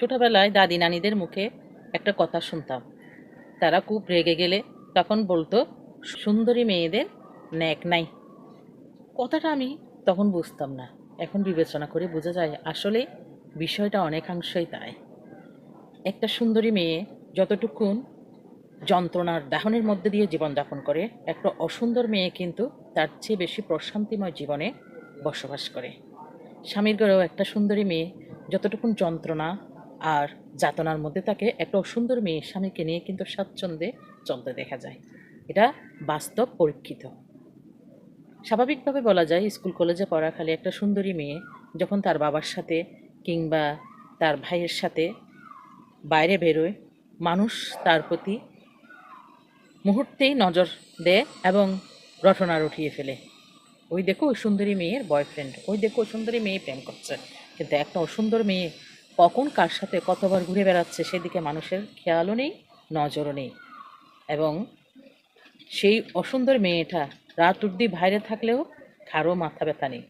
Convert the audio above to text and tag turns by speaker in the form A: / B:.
A: ছোটবেলায় দাদি নানিদের মুখে একটা কথা শুনতাম। তারা খুব রেগে গেলে তখন বলতো, সুন্দরী মেয়েদের ন্যাক নাই। কথাটা আমি তখন বুঝতাম না। এখন বিবেচনা করে বোঝা যায়, আসলে বিষয়টা অনেকাংশই তাই। একটা সুন্দরী মেয়ে যতটুকুন যন্ত্রণার দাহনের মধ্যে দিয়ে জীবনযাপন করে, একটা অসুন্দর মেয়ে কিন্তু তার চেয়ে বেশি প্রশান্তিময় জীবনে বসবাস করে। স্বামীর ঘরেও একটা সুন্দরী মেয়ে যতটুকুন যন্ত্রণা আর যাতনার মধ্যে তাকে একটা অসুন্দর মেয়ে স্বামীকে নিয়ে কিন্তু স্বাচ্ছন্দ্যে চলতে দেখা যায়। এটা বাস্তব পরীক্ষিত। স্বাভাবিকভাবে বলা যায়, স্কুল কলেজে পড়া খালি একটা সুন্দরী মেয়ে যখন তার বাবার সাথে কিংবা তার ভাইয়ের সাথে বাইরে বেরোয়, মানুষ তার প্রতি মুহূর্তেই নজর দেয় এবং রটনা রটিয়ে ফেলে। ওই দেখো ওই সুন্দরী মেয়ের বয়ফ্রেন্ড ওই দেখো ওই সুন্দরী মেয়ে প্রেম করছে। কিন্তু একটা অসুন্দর মেয়ে কখন কার সাথে কতবার ঘুরে বেড়াচ্ছে সেদিকে মানুষের খেয়ালও নেই, নজরও নেই। এবং সেই অসুন্দর মেয়েটা রাত উর্দি বাইরে থাকলেও কারও মাথা ব্যথা নেই।